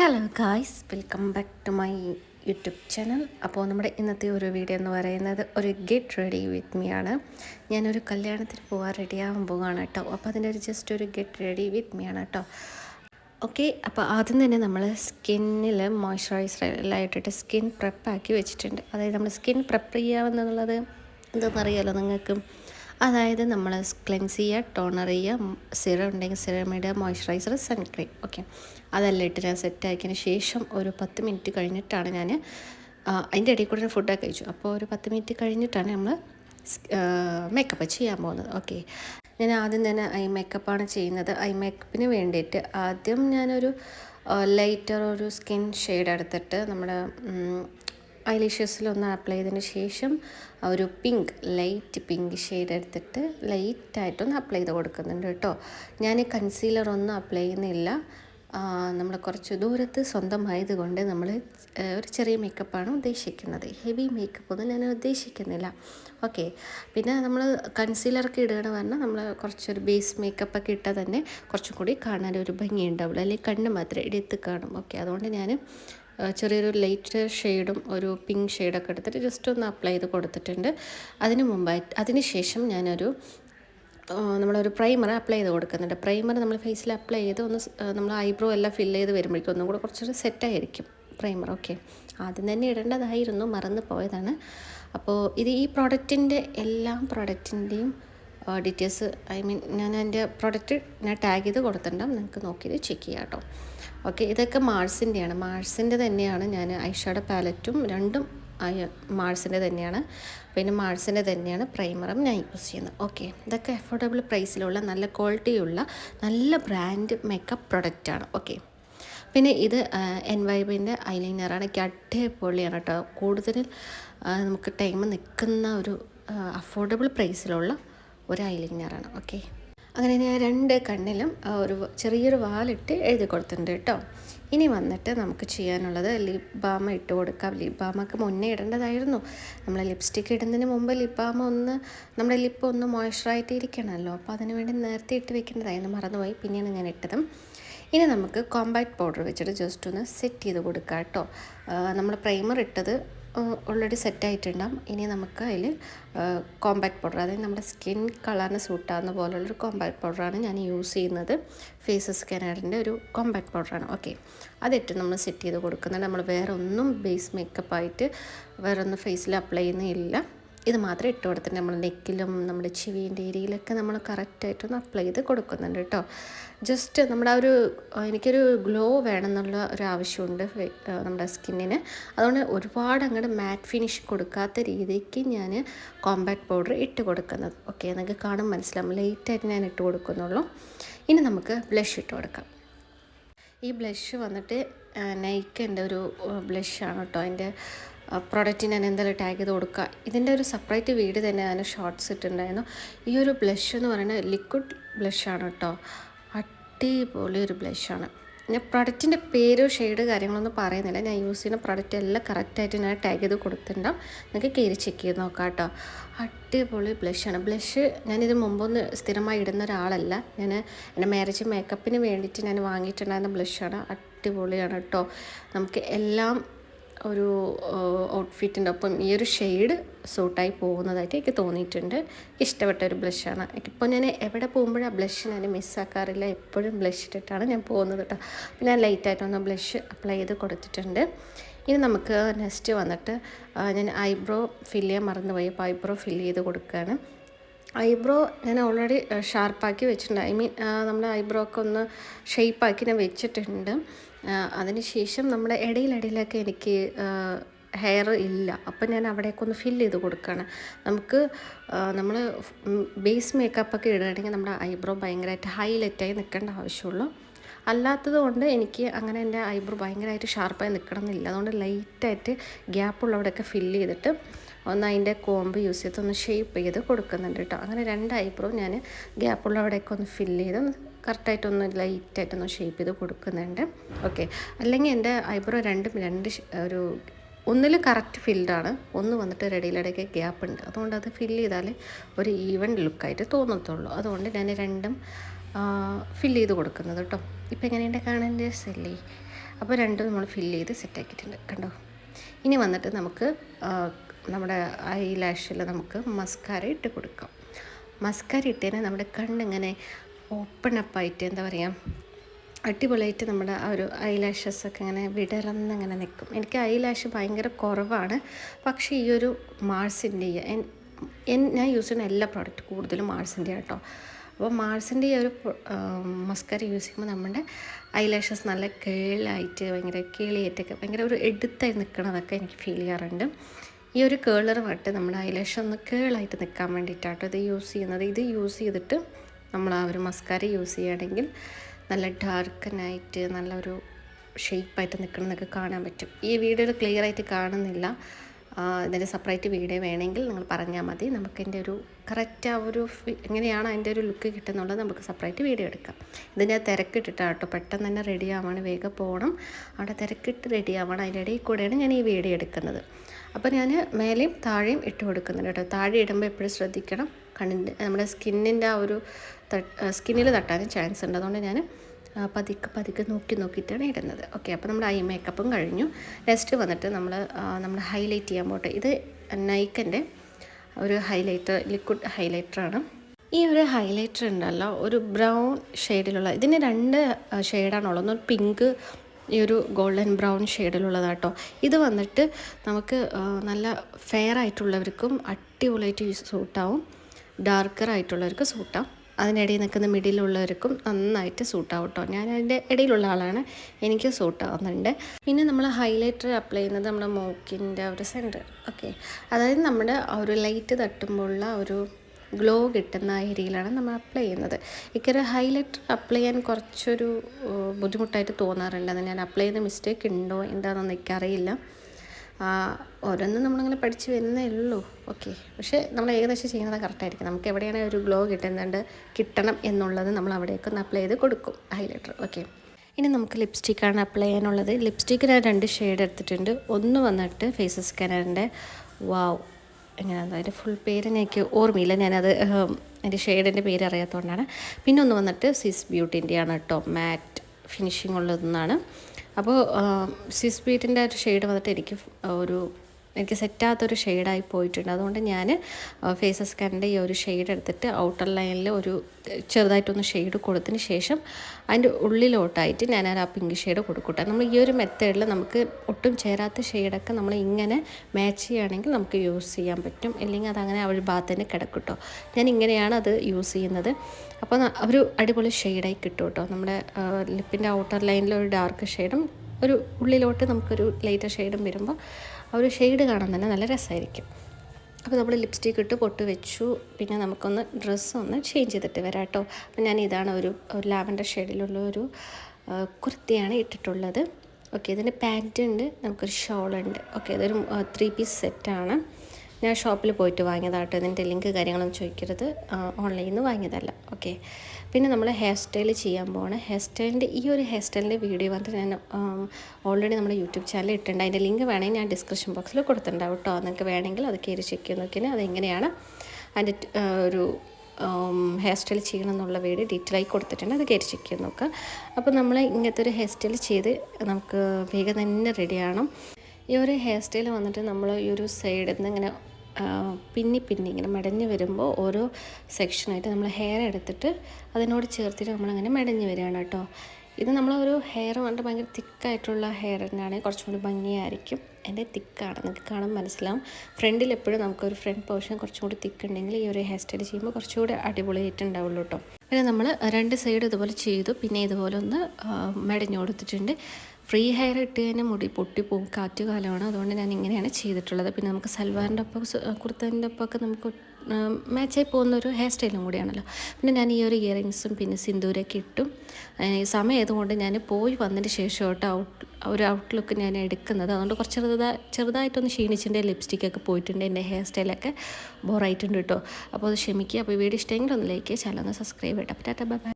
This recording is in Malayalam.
Hello guys welcome back to my YouTube channel അപ്പോൾ നമ്മുടെ ഇന്നത്തെ ഒരു വീഡിയോ എന്ന് പറയുന്നത് ഒരു ഗെറ്റ് റെഡി വിത്ത് മീ ആണ്. ഞാനൊരു കല്യാണത്തിന് പോകാൻ റെഡിയാകാൻ പോവുകയാണ് കേട്ടോ. അപ്പോൾ അതിന്റെ ഒരു ജസ്റ്റ് ഒരു ഗെറ്റ് റെഡി വിത്ത് മീ ആണ് കേട്ടോ. ഓക്കെ അപ്പോൾ ആദ്യം തന്നെ നമ്മൾ സ്കിന്നിൽ മോയ്സ്ചറൈസർ എല്ലാം ഇട്ടിട്ട് സ്കിൻ പ്രെപ്പാക്കി വെച്ചിട്ടുണ്ട്. അതായത് നമ്മൾ സ്കിൻ പ്രെപ്പ് ചെയ്യാമെന്നുള്ളത് എന്താണെന്നറിയാലോ നിങ്ങൾക്ക്? അതായത് നമ്മൾ ക്ലെൻസ് ചെയ്യുക ടോണർ ചെയ്യുക സിറം ഉണ്ടെങ്കിൽ സിറം ഇടുക മോയ്സ്ചറൈസർ സൺക്രീം ഓക്കെ. അതെല്ലാം ഇട്ട് ഞാൻ സെറ്റാക്കിയതിന് ശേഷം ഒരു പത്ത് മിനിറ്റ് കഴിഞ്ഞിട്ടാണ് ഞാൻ അതിന്റെ ഇടയിൽ കൂടെ ഫുഡൊക്കെ കഴിച്ചു. അപ്പോൾ ഒരു പത്ത് മിനിറ്റ് കഴിഞ്ഞിട്ടാണ് നമ്മൾ മേക്കപ്പ് ചെയ്യാൻ പോകുന്നത്. ഓക്കെ. ഞാൻ ആദ്യം തന്നെ ഐ മേക്കപ്പാണ് ചെയ്യുന്നത്. ഐ മേക്കപ്പിന് വേണ്ടിയിട്ട് ആദ്യം ഞാനൊരു ലൈറ്റർ ഒരു സ്കിൻ ഷെയ്ഡ് എടുത്തിട്ട് നമ്മുടെ ഐലിഷ്യസിലൊന്ന് അപ്ലൈ ചെയ്തതിന് ശേഷം ഒരു പിങ്ക് ലൈറ്റ് പിങ്ക് ഷെയ്ഡ് എടുത്തിട്ട് ലൈറ്റായിട്ടൊന്ന് അപ്ലൈ ചെയ്ത് കൊടുക്കുന്നുണ്ട് കേട്ടോ. ഞാൻ കൺസീലർ ഒന്നും അപ്ലൈ ചെയ്യുന്നില്ല. നമ്മൾ കുറച്ച് ദൂരത്ത് സ്വന്തമായതുകൊണ്ട് നമ്മൾ ഒരു ചെറിയ മേക്കപ്പാണ് ഉദ്ദേശിക്കുന്നത്. ഹെവി മേക്കപ്പ് ഒന്നും ഞാൻ ഉദ്ദേശിക്കുന്നില്ല. ഓക്കെ പിന്നെ നമ്മൾ കൺസീലറൊക്കെ ഇടുകയാണ് പറഞ്ഞാൽ നമ്മൾ കുറച്ചൊരു ബേസ് മേക്കപ്പൊക്കെ ഇട്ടാൽ തന്നെ കുറച്ചും കൂടി കാണാൻ ഒരു ഭംഗി ഉണ്ടാവുള്ളൂ അല്ലെങ്കിൽ കണ്ണ് മാത്രമേ എടുത്ത് കാണും. ഓക്കെ അതുകൊണ്ട് ഞാൻ ചെറിയൊരു ലൈറ്റ് ഷെയ്ഡും ഒരു പിങ്ക് ഷെയ്ഡൊക്കെ എടുത്തിട്ട് ജസ്റ്റ് ഒന്ന് അപ്ലൈ ചെയ്ത് കൊടുത്തിട്ടുണ്ട്. അതിന് മുമ്പായി അതിന് ശേഷം ഞാനൊരു നമ്മളൊരു പ്രൈമർ അപ്ലൈ ചെയ്ത് കൊടുക്കുന്നുണ്ട്. പ്രൈമർ നമ്മൾ ഫേസിൽ അപ്ലൈ ചെയ്ത് ഒന്ന് നമ്മൾ ഐബ്രോ എല്ലാം ഫില്ല് ചെയ്ത് വരുമ്പോഴേക്കും ഒന്നും കൂടെ കുറച്ചൊരു സെറ്റായിരിക്കും പ്രൈമർ ഓക്കെ ആദ്യം തന്നെ ഇടേണ്ടതായിരുന്നു മറന്നു പോയതാണ്. അപ്പോൾ ഇത് ഈ പ്രോഡക്റ്റിന്റെ എല്ലാ പ്രോഡക്റ്റിന്റെയും ഡീറ്റെയിൽസ് ഐ മീൻ ഞാൻ എന്റെ പ്രൊഡക്റ്റ് ഞാൻ ടാഗ് ചെയ്ത് കൊടുത്തിട്ടുണ്ടാവും. നിങ്ങൾക്ക് നോക്കിയിട്ട് ചെക്ക് ചെയ്യാം കേട്ടോ. ഓക്കെ ഇതൊക്കെ മാഴ്സിന്റെയാണ് മാഴ്സിന്റെ തന്നെയാണ് ഞാൻ ഐഷാഡോ പാലറ്റും രണ്ടും മാഴ്സിന്റെ തന്നെയാണ്. പിന്നെ മാഴ്സിന്റെ തന്നെയാണ് പ്രൈമറും ഞാൻ യൂസ് ചെയ്യുന്നത്. ഓക്കെ ഇതൊക്കെ അഫോർഡബിൾ പ്രൈസിലുള്ള നല്ല ക്വാളിറ്റിയുള്ള നല്ല ബ്രാൻഡ് മേക്കപ്പ് പ്രൊഡക്റ്റാണ് ഓക്കെ പിന്നെ ഇത് എൻ ഐലൈനറാണ് കട്ടേ അടിപൊളിയാണ് കേട്ടോ. കൂടുതൽ നമുക്ക് ടൈം നിൽക്കുന്ന ഒരു അഫോർഡബിൾ പ്രൈസിലുള്ള ഒരു ഐലൈനറാണ് ഓക്കെ. അങ്ങനെ ഞാൻ രണ്ട് കണ്ണിലും ഒരു ചെറിയൊരു വാലിട്ട് എഴുതി കൊടുത്തിട്ടുണ്ട് കേട്ടോ. ഇനി വന്നിട്ട് നമുക്ക് ചെയ്യാനുള്ളത് ലിപ് ബാമ ഇട്ട് കൊടുക്കാം. ലിപ് ബാമൊക്കെ മുന്നേ ഇടേണ്ടതായിരുന്നു. നമ്മൾ ലിപ്സ്റ്റിക്ക് ഇടുന്നതിന് മുമ്പ് ലിപ് ബാമ ഒന്ന് നമ്മുടെ ലിപ്പ് ഒന്ന് മോയ്സ്ചറായിട്ട് ഇരിക്കണമല്ലോ അപ്പോൾ അതിന് വേണ്ടി നേരത്തെ ഇട്ട് വെക്കേണ്ടതായിരുന്നു. മറന്നുപോയി. പിന്നെയാണ് ഞാൻ ഇട്ടത്. ഇനി നമുക്ക് കോമ്പാക്ട് പൗഡർ വെച്ചിട്ട് ജസ്റ്റ് ഒന്ന് സെറ്റ് ചെയ്ത് കൊടുക്കാം കേട്ടോ. നമ്മൾ പ്രൈമർ ഇട്ടത് ഓൾറെഡി സെറ്റ് സെറ്റായിട്ടുണ്ടാകും ഇനി നമുക്ക് അതിൽ കോമ്പാക്ട് പൗഡർ അതായത് നമ്മുടെ സ്കിൻ കളറിന് സൂട്ടാകുന്ന പോലുള്ളൊരു കോമ്പാക്ട് പൗഡറാണ് ഞാൻ യൂസ് ചെയ്യുന്നത്. ഫേസ് സ്കാനറിന്റെ ഒരു കോമ്പാക്ട് പൗഡറാണ് ഓക്കെ അതിട്ട് നമ്മൾ സെറ്റ് ചെയ്ത് കൊടുക്കുന്നുണ്ട്. നമ്മൾ വേറെ ഒന്നും ബേസ് മേക്കപ്പായിട്ട് വേറെ ഒന്നും ഫേസിൽ അപ്ലൈ ചെയ്യുന്നില്ല ഇത് മാത്രം ഇട്ട് കൊടുത്തിട്ട് നമ്മൾ നെക്കിലും നമ്മുടെ ചെവീന്റെ ഏരിയയിലൊക്കെ നമ്മൾ കറക്റ്റായിട്ടൊന്ന് അപ്ലൈ ചെയ്ത് കൊടുക്കുന്നുണ്ട് കേട്ടോ. ജസ്റ്റ് നമ്മുടെ ഒരു എനിക്കൊരു ഗ്ലോ വേണമെന്നുള്ള ഒരു ആവശ്യമുണ്ട് നമ്മുടെ സ്കിന്നിന് അതുകൊണ്ട് ഒരുപാട് അങ്ങോട്ട് മാറ്റ് ഫിനിഷ് കൊടുക്കാത്ത രീതിക്ക് ഞാൻ കോമ്പാക്ട് പൗഡർ ഇട്ട് കൊടുക്കുന്നത്. ഓക്കെ നിങ്ങൾക്ക് കാണും മനസ്സിലാവും. ലേറ്റായിട്ട് ഞാൻ ഇട്ട് കൊടുക്കുന്നുള്ളൂ. ഇനി നമുക്ക് ബ്ലഷ് ഇട്ട് കൊടുക്കാം. ഈ ബ്ലഷ് വന്നിട്ട് നൈക്കിന്റെ ഒരു ബ്ലഷാണ് കേട്ടോ. അതിന്റെ പ്രൊഡക്റ്റ് ഞാൻ എന്തായാലും ടാഗ് ചെയ്ത് കൊടുക്കുക. ഇതിന്റെ ഒരു സെപ്പറേറ്റ് വീഡിയോ തന്നെ ഞാൻ ഷോർട്ട്സ് ഇട്ടിട്ടുണ്ടായിരുന്നു. ഈ ഒരു ബ്ലഷ് എന്ന് പറയുന്നത് ലിക്വിഡ് ബ്ലഷാണ് കേട്ടോ. അടിപൊളി ഒരു ബ്ലഷാണ് ഞാൻ പ്രൊഡക്റ്റിന്റെ പേര് ഷെയ്ഡ് കാര്യങ്ങളൊന്നും പറയുന്നില്ല. ഞാൻ യൂസ് ചെയ്യുന്ന പ്രൊഡക്റ്റ് എല്ലാം കറക്റ്റായിട്ട് ഞാൻ ടാഗ് ചെയ്ത് കൊടുത്തിട്ടുണ്ടാവും നിങ്ങൾക്ക് കയറി ചെക്ക് ചെയ്ത് നോക്കാം കേട്ടോ. അടിപൊളി ബ്ലഷാണ് ബ്ലഷ് ഞാനിത് മുമ്പൊന്ന് സ്ഥിരമായി ഇടുന്ന ഒരാളല്ല. ഞാൻ എന്റെ മാരേജ് മേക്കപ്പിന് വേണ്ടിയിട്ട് ഞാൻ വാങ്ങിയിട്ടുണ്ടായിരുന്ന ബ്ലഷാണ് അടിപൊളിയാണ് കേട്ടോ. നമുക്ക് എല്ലാം ഒരു ഔട്ട്ഫിറ്റിന്റെ ഒപ്പം ഈ ഒരു ഷെയ്ഡ് സൂട്ടായി പോകുന്നതായിട്ട് എനിക്ക് തോന്നിയിട്ടുണ്ട്. ഇഷ്ടപ്പെട്ട ഒരു ബ്ലഷാണ് ഇപ്പോൾ ഞാൻ എവിടെ പോകുമ്പോഴും ബ്ലഷ് ഞാൻ മിസ്സാക്കാറില്ല എപ്പോഴും ബ്ലഷ് ഇട്ടിട്ടാണ് ഞാൻ പോകുന്നത് കേട്ടോ. ഞാൻ ലൈറ്റായിട്ടൊന്ന് ബ്ലഷ് അപ്ലൈ ചെയ്ത് കൊടുത്തിട്ടുണ്ട്. ഇനി നമുക്ക് നെക്സ്റ്റ് വന്നിട്ട് ഞാൻ ഐബ്രോ ഫില്ല് ചെയ്യാൻ മറന്നുപോയി. അപ്പോൾ ഐബ്രോ ഫില്ല് ചെയ്ത് കൊടുക്കുകയാണ്. ഐബ്രോ ഞാൻ ഓൾറെഡി ഷാർപ്പാക്കി വെച്ചിട്ടുണ്ട്. ഐ മീൻ നമ്മുടെ ഐബ്രോ ഒക്കെ ഒന്ന് ഷെയ്പ്പാക്കി ഞാൻ വെച്ചിട്ടുണ്ട്. അതിനുശേഷം നമ്മുടെ ഇടയിലിടയിലൊക്കെ എനിക്ക് ഹെയർ ഇല്ല. അപ്പം ഞാൻ അവിടെയൊക്കെ ഒന്ന് ഫില്ല് ചെയ്ത് കൊടുക്കുകയാണ്. നമുക്ക് നമ്മൾ ബേസ് മേക്കപ്പൊക്കെ ഇടുകയാണെങ്കിൽ നമ്മുടെ ഐബ്രോ ഭയങ്കരമായിട്ട് ഹൈലൈറ്റായി നിൽക്കേണ്ട ആവശ്യമുള്ളൂ. അല്ലാത്തത് കൊണ്ട് എനിക്ക് അങ്ങനെ എന്റെ ഐബ്രോ ഭയങ്കരമായിട്ട് ഷാർപ്പായി നിൽക്കണം എന്നില്ല. അതുകൊണ്ട് ലൈറ്റായിട്ട് ഗ്യാപ്പുള്ളവിടെയൊക്കെ ഫില്ല് ചെയ്തിട്ട് ഒന്ന് അതിന്റെ കോമ്പ് യൂസ് ചെയ്ത് ഒന്ന് ഷേപ്പ് ചെയ്ത് കൊടുക്കുന്നുണ്ട് കേട്ടോ. അങ്ങനെ രണ്ട് ഐബ്രോ ഞാൻ ഗ്യാപ്പുള്ളവിടെയൊക്കെ ഒന്ന് ഫില്ല് ചെയ്ത് കറക്റ്റായിട്ടൊന്ന് ലൈറ്റായിട്ടൊന്ന് ഷേപ്പ് ചെയ്ത് കൊടുക്കുന്നുണ്ട്. ഓക്കെ അല്ലെങ്കിൽ എന്റെ ഐബ്രോ രണ്ടും രണ്ട് ഒരു ഒന്നിൽ കറക്റ്റ് ഫിൽഡാണ് ഒന്ന് വന്നിട്ട് റെഡിയിലിടയ്ക്ക് ഗ്യാപ്പ് ഉണ്ട് അതുകൊണ്ട് അത് ഫില്ല് ചെയ്താൽ ഒരു ഈവൻ ലുക്കായിട്ട് തോന്നത്തുള്ളൂ. അതുകൊണ്ട് ഞാൻ രണ്ടും ഫില്ല് ചെയ്ത് കൊടുക്കുന്നത് കേട്ടോ ഇപ്പം എങ്ങനെയുണ്ട് കാണാൻ രസമല്ലേ അപ്പോൾ രണ്ടും നമ്മൾ ഫില്ല് ചെയ്ത് സെറ്റാക്കിയിട്ടുണ്ട് കണ്ടോ? ഇനി വന്നിട്ട് നമുക്ക് നമ്മുടെ ഐ ലാഷിൽ നമുക്ക് മസ്കാര ഇട്ട് കൊടുക്കാം. മസ്കാര ഇട്ടേനെ നമ്മുടെ കണ്ണിങ്ങനെ ഓപ്പൺ അപ്പായിട്ട് എന്താ പറയുക അടിപൊളിയായിട്ട് നമ്മുടെ ആ ഒരു ഐ ലാഷസ് ഒക്കെ ഇങ്ങനെ വിടർന്നിങ്ങനെ നിൽക്കും എനിക്ക് ഐ ലാഷ് ഭയങ്കര കുറവാണ്. പക്ഷേ ഈ ഒരു മാർസിന്റെ ഞാൻ യൂസ് ചെയ്യുന്ന എല്ലാ പ്രോഡക്റ്റ് കൂടുതലും മാർസിന്റെ കേട്ടോ അപ്പോൾ മാർസിന്റെ ഈ ഒരു മസ്കര യൂസ് ചെയ്യുമ്പോൾ നമ്മുടെ ഐ ലാഷസ് നല്ല കേളായിട്ട് ഭയങ്കര കേളിയായിട്ടൊക്കെ ഭയങ്കര ഒരു എടുത്തായി നിൽക്കണതൊക്കെ എനിക്ക് ഫീൽ ചെയ്യാറുണ്ട്. ഈ ഒരു കേളർ വട്ട് നമ്മുടെ ഐലാഷ് ഒന്ന് കേളായിട്ട് നിൽക്കാൻ വേണ്ടിയിട്ടാട്ടോ ഇത് യൂസ് ചെയ്യുന്നത്. ഇത് യൂസ് ചെയ്തിട്ട് നമ്മൾ ആ ഒരു മസ്കാര യൂസ് ചെയ്യുകയാണെങ്കിൽ നല്ല ഡാർക്കനായിട്ട് നല്ലൊരു ഷേപ്പായിട്ട് നിൽക്കണമെന്നൊക്കെ കാണാൻ പറ്റും. ഈ വീഡിയോയിൽ ക്ലിയർ ആയിട്ട് കാണുന്നില്ല. ഇതിന്റെ സെപ്പറേറ്റ് വീഡിയോ വേണമെങ്കിൽ നിങ്ങൾ പറഞ്ഞാൽ മതി. നമുക്ക് എന്റെ ഒരു കറക്റ്റ് ആ ഒരു എങ്ങനെയാണ് അതിന്റെ ഒരു ലുക്ക് കിട്ടുന്നുള്ളത് നമുക്ക് സെപ്പറേറ്റ് വീഡിയോ എടുക്കാം. ഇത് ഞാൻ തിരക്കിട്ടിട്ടാണ് കേട്ടോ. പെട്ടെന്ന് തന്നെ റെഡി ആവാണ്. വേഗം പോകണം. അവിടെ തിരക്കിട്ട് റെഡി ആവണം. അതിന്റെ ഇടയിൽ കൂടെയാണ് ഞാൻ ഈ വീഡിയോ എടുക്കുന്നത്. അപ്പോൾ ഞാൻ മേലെയും താഴെയും ഇട്ട് കൊടുക്കുന്നുണ്ട് കേട്ടോ. താഴെ ഇടുമ്പോൾ എപ്പോഴും ശ്രദ്ധിക്കണം. കണ്ണിന്റെ നമ്മുടെ സ്കിന്നിന്റെ ആ ഒരു സ്കിന്നിൽ തട്ടാനും ചാൻസ് ഉണ്ട്. അതുകൊണ്ട് ഞാൻ പതുക്കെ പതുക്കെ നോക്കി നോക്കിയിട്ടാണ് ഇടുന്നത്. ഓക്കെ അപ്പോൾ നമ്മുടെ ഐ മേക്കപ്പും കഴിഞ്ഞു. നെക്സ്റ്റ് വന്നിട്ട് നമ്മൾ നമ്മൾ ഹൈലൈറ്റ് ചെയ്യാൻ പോട്ടെ. ഇത് നൈക്കന്റെ ഒരു ഹൈലൈറ്റർ ലിക്വിഡ് ഹൈലൈറ്ററാണ് ഈ ഒരു ഹൈലൈറ്റർ ഉണ്ടല്ലോ ഒരു ബ്രൗൺ ഷെയ്ഡിലുള്ള ഇതിന് രണ്ട് ഷെയ്ഡാണുള്ളത് ഒന്ന് പിങ്ക് ഈ ഒരു ഗോൾഡൻ ബ്രൗൺ ഷെയ്ഡിലുള്ളതാട്ടോ ഇത് വന്നിട്ട് നമുക്ക് നല്ല ഫെയർ ആയിട്ടുള്ളവർക്കും അടിപൊളിയായിട്ട് സൂട്ടാവും ഡാർക്കർ ആയിട്ടുള്ളവർക്ക് സൂട്ടാവും അതിനിടയിൽ നിൽക്കുന്ന മിഡിലുള്ളവർക്കും നന്നായിട്ട് സൂട്ടാവും കേട്ടോ ഞാൻ അതിന്റെ ഇടയിലുള്ള ആളാണ്. എനിക്ക് സൂട്ടാവുന്നുണ്ട് പിന്നെ നമ്മൾ ഹൈലൈറ്റർ അപ്ലൈ ചെയ്യുന്നത് നമ്മുടെ മൂക്കിന്റെ ഒരു സെന്റർ ഓക്കെ അതായത് നമ്മുടെ ഒരു ലൈറ്റ് തട്ടുമ്പോഴുള്ള ഒരു ഗ്ലോ കിട്ടുന്ന ഏരിയയിലാണ് നമ്മൾ അപ്ലൈ ചെയ്യുന്നത്. ഇക്കൊരു ഹൈലൈറ്റർ അപ്ലൈ ചെയ്യാൻ കുറച്ചൊരു ബുദ്ധിമുട്ടായിട്ട് തോന്നാറുണ്ട്. അത് ഞാൻ അപ്ലൈ ചെയ്ത മിസ്റ്റേക്ക് ഉണ്ടോ എന്താണെന്ന് എനിക്കറിയില്ല. ഓരോന്നും നമ്മളിങ്ങനെ പഠിച്ച് വരുന്നേ ഉള്ളൂ. ഓക്കെ പക്ഷേ നമ്മൾ ഏകദേശം ചെയ്യുന്നത് കറക്റ്റായിരിക്കും നമുക്ക് എവിടെയാണ് ഒരു ഗ്ലോ കിട്ടുന്നുണ്ട് കിട്ടണം എന്നുള്ളത് നമ്മൾ അവിടേക്ക് ഒന്ന് അപ്ലൈ ചെയ്ത് കൊടുക്കും. ഹൈലൈറ്റർ ഓക്കെ ഇനി നമുക്ക് ലിപ്സ്റ്റിക്കാണ് അപ്ലൈ ചെയ്യാനുള്ളത്. ലിപ്സ്റ്റിക്ക് ഞാൻ രണ്ട് ഷെയ്ഡ് എടുത്തിട്ടുണ്ട്. ഒന്ന് വന്നിട്ട് ഫേസ് സ്കാനറിന്റെ വാവ് എങ്ങനെയാണ് അതിന്റെ ഫുൾ പേര് എനിക്ക് ഓർമ്മയില്ല. ഞാനത് എന്റെ ഷെയ്ഡിന്റെ പേര് അറിയാത്തതുകൊണ്ടാണ്. പിന്നെ ഒന്ന് വന്നിട്ട് സിസ് ബ്യൂട്ടിന്റെയാണ് കേട്ടോ മാറ്റ് ഫിനിഷിംഗ് ഉള്ളതെന്നാണ്. അപ്പോൾ സിസ് ബീറ്റിന്റെ ഒരു ഷെയ്ഡ് വന്നിട്ട് എനിക്ക് ഒരു എനിക്ക് സെറ്റാത്തൊരു ഷെയ്ഡായി പോയിട്ടുണ്ട്. അതുകൊണ്ട് ഞാൻ ഫേസ് സ്കാനിന്റെ ഈ ഒരു ഷെയ്ഡ് എടുത്തിട്ട് ഔട്ടർ ലൈനിൽ ഒരു ചെറുതായിട്ടൊന്ന് ഷെയ്ഡ് കൊടുത്തതിന് ശേഷം അതിന്റെ ഉള്ളിലോട്ടായിട്ട് ഞാൻ ആ പിങ്ക് ഷെയ്ഡ് കൊടുക്കട്ടെ. നമ്മൾ ഈ ഒരു മെത്തേഡിൽ നമുക്ക് ഒട്ടും ചേരാത്ത ഷെയ്ഡൊക്കെ നമ്മൾ ഇങ്ങനെ മാച്ച് ചെയ്യുകയാണെങ്കിൽ നമുക്ക് യൂസ് ചെയ്യാൻ പറ്റും. ഇല്ലെങ്കിൽ അതങ്ങനെ ഒരു ഭാഗത്ത് തന്നെ കിടക്കും കേട്ടോ ഞാൻ ഇങ്ങനെയാണ് അത് യൂസ് ചെയ്യുന്നത്. അപ്പോൾ ഒരു അടിപൊളി ഷെയ്ഡായി കിട്ടും കേട്ടോ നമ്മുടെ ലിപ്പിന്റെ ഔട്ടർ ലൈനിൽ ഒരു ഡാർക്ക് ഷെയ്ഡും ഒരു ഉള്ളിലോട്ട് നമുക്കൊരു ലൈറ്റർ ഷെയ്ഡും വരുമ്പോൾ ആ ഒരു ഷെയ്ഡ് കാണാൻ തന്നെ നല്ല രസമായിരിക്കും അപ്പോൾ നമ്മൾ ലിപ്സ്റ്റിക് ഇട്ട് പൊട്ട് വെച്ചു. പിന്നെ നമുക്കൊന്ന് ഡ്രസ്സ് ഒന്ന് ചേഞ്ച് ചെയ്തിട്ട് വരാം കേട്ടോ. അപ്പോൾ ഞാൻ ഇതാണ് ഒരു ലാവൻഡർ ഷെയ്ഡിലുള്ള ഒരു കുർത്തിയാണ് ഇട്ടിട്ടുള്ളത്. ഓക്കെ ഇതിന്റെ പാന്റ് ഉണ്ട്. നമുക്കൊരു ഷോൾ ഉണ്ട്. ഓക്കെ ഇതൊരു ത്രീ പീസ് സെറ്റാണ് ഞാൻ ഷോപ്പിൽ പോയിട്ട് വാങ്ങിയതാട്ടോ ഇതിന്റെ ലിങ്ക് കാര്യങ്ങളൊന്നും ചോദിക്കരുത്. ഓൺലൈനിൽ നിന്ന് വാങ്ങിയതല്ല. ഓക്കെ പിന്നെ നമ്മൾ ഹെയർ സ്റ്റൈൽ ചെയ്യാൻ പോവാണ്. ഹെയർ സ്റ്റൈലിന്റെ ഈ ഒരു ഹെയർ സ്റ്റൈലിന്റെ വീഡിയോ വന്നിട്ട് ഞാൻ ഓൾറെഡി നമ്മുടെ യൂട്യൂബ് ചാനലിൽ ഇട്ടിട്ടുണ്ട്. അതിന്റെ ലിങ്ക് വേണമെങ്കിൽ ഞാൻ ഡിസ്ക്രിപ്ഷൻ ബോക്സിൽ കൊടുത്തിട്ടുണ്ടാവും കേട്ടോ. നിങ്ങൾക്ക് വേണമെങ്കിൽ അത് കയറി ചെക്ക് ചെയ്ത് നോക്കിയാൽ അതെങ്ങനെയാണ് അതിന്റെ ഒരു ഹെയർ സ്റ്റൈൽ ചെയ്യണം എന്നുള്ള വീഡിയോ ഡീറ്റെയിൽ ആയി കൊടുത്തിട്ടുണ്ട്. അത് കയറി ചെക്ക് ചെയ്ത് നോക്കുക. അപ്പോൾ നമ്മൾ ഇങ്ങനത്തെ ഒരു ഹെയർ സ്റ്റൈൽ ചെയ്ത് നമുക്ക് വേഗം തന്നെ റെഡിയാകണം ഈ ഒരു ഹെയർ സ്റ്റൈൽ വന്നിട്ട് നമ്മൾ ഈ ഒരു സൈഡിൽ നിന്ന് ഇങ്ങനെ പിന്നി പിന്നി ഇങ്ങനെ മെടഞ്ഞ് വരുമ്പോൾ ഓരോ സെക്ഷനായിട്ട് നമ്മൾ ഹെയർ എടുത്തിട്ട് അതിനോട് ചേർത്തിട്ട് നമ്മളങ്ങനെ മെടഞ്ഞ് വരികയാണ് കേട്ടോ. ഇത് നമ്മളൊരു ഹെയർ വന്നിട്ട് ഭയങ്കര തിക്കായിട്ടുള്ള ഹെയർ തന്നെയാണെങ്കിൽ കുറച്ചും കൂടി ഭംഗിയായിരിക്കും. എന്റെ തിക്കാണ്. നിങ്ങൾക്ക് കാണാൻ മനസ്സിലാവും. ഫ്രണ്ടിൽ എപ്പോഴും നമുക്കൊരു ഫ്രണ്ട് പോർഷൻ കുറച്ചും കൂടി തിക്ക് ഉണ്ടെങ്കിൽ ഈ ഒരു ഹെയർ സ്റ്റൈൽ ചെയ്യുമ്പോൾ കുറച്ചുകൂടി അടിപൊളിയായിട്ട് ഉണ്ടാവുള്ളൂ കേട്ടോ. പിന്നെ നമ്മൾ രണ്ട് സൈഡ് ഇതുപോലെ ചെയ്തു. പിന്നെ ഇതുപോലെ ഒന്ന് മെടഞ്ഞു കൊടുത്തിട്ടുണ്ട്. ഫ്രീ ഹെയർ ഇട്ട് തന്നെ മുടി പൊട്ടിപ്പോവും കാറ്റ് കാലമാണ്. അതുകൊണ്ട് ഞാൻ ഇങ്ങനെയാണ് ചെയ്തിട്ടുള്ളത്. പിന്നെ നമുക്ക് സൽവാറിന്റെ ഒപ്പം കുർത്തന്റെ ഒപ്പമൊക്കെ നമുക്ക് മാച്ചായി പോകുന്ന ഒരു ഹെയർ സ്റ്റൈലും കൂടിയാണല്ലോ. പിന്നെ ഞാൻ ഈ ഒരു ഇയറിങ്സും പിന്നെ സിന്ദൂരൊക്കെ ഇട്ടും. സമയം ആയതുകൊണ്ട് ഞാൻ പോയി വന്നതിന് ശേഷം കേട്ടോ ഔട്ട് ഒരു ഔട്ട്ലുക്ക് ഞാൻ എടുക്കുന്നത്. അതുകൊണ്ട് കുറച്ച് ചെറുതാ ചെറുതായിട്ടൊന്ന് ക്ഷീണിച്ചിന്റെ ലിപ്സ്റ്റിക്കൊക്കെ പോയിട്ടുണ്ട്. എന്റെ ഹെയർ സ്റ്റൈലൊക്കെ ബോറായിട്ടുണ്ട് കേട്ടോ. അപ്പോൾ അത് ക്ഷമിക്കുക. അപ്പോൾ വീഡിയോ ഇഷ്ടമെങ്കിൽ ഒന്ന് ലൈക്ക് ചാനൽ ഒന്ന് സബ്സ്ക്രൈബ് ചെയ്യട്ടെ അപ്പോൾ ടാറ്റ ബൈ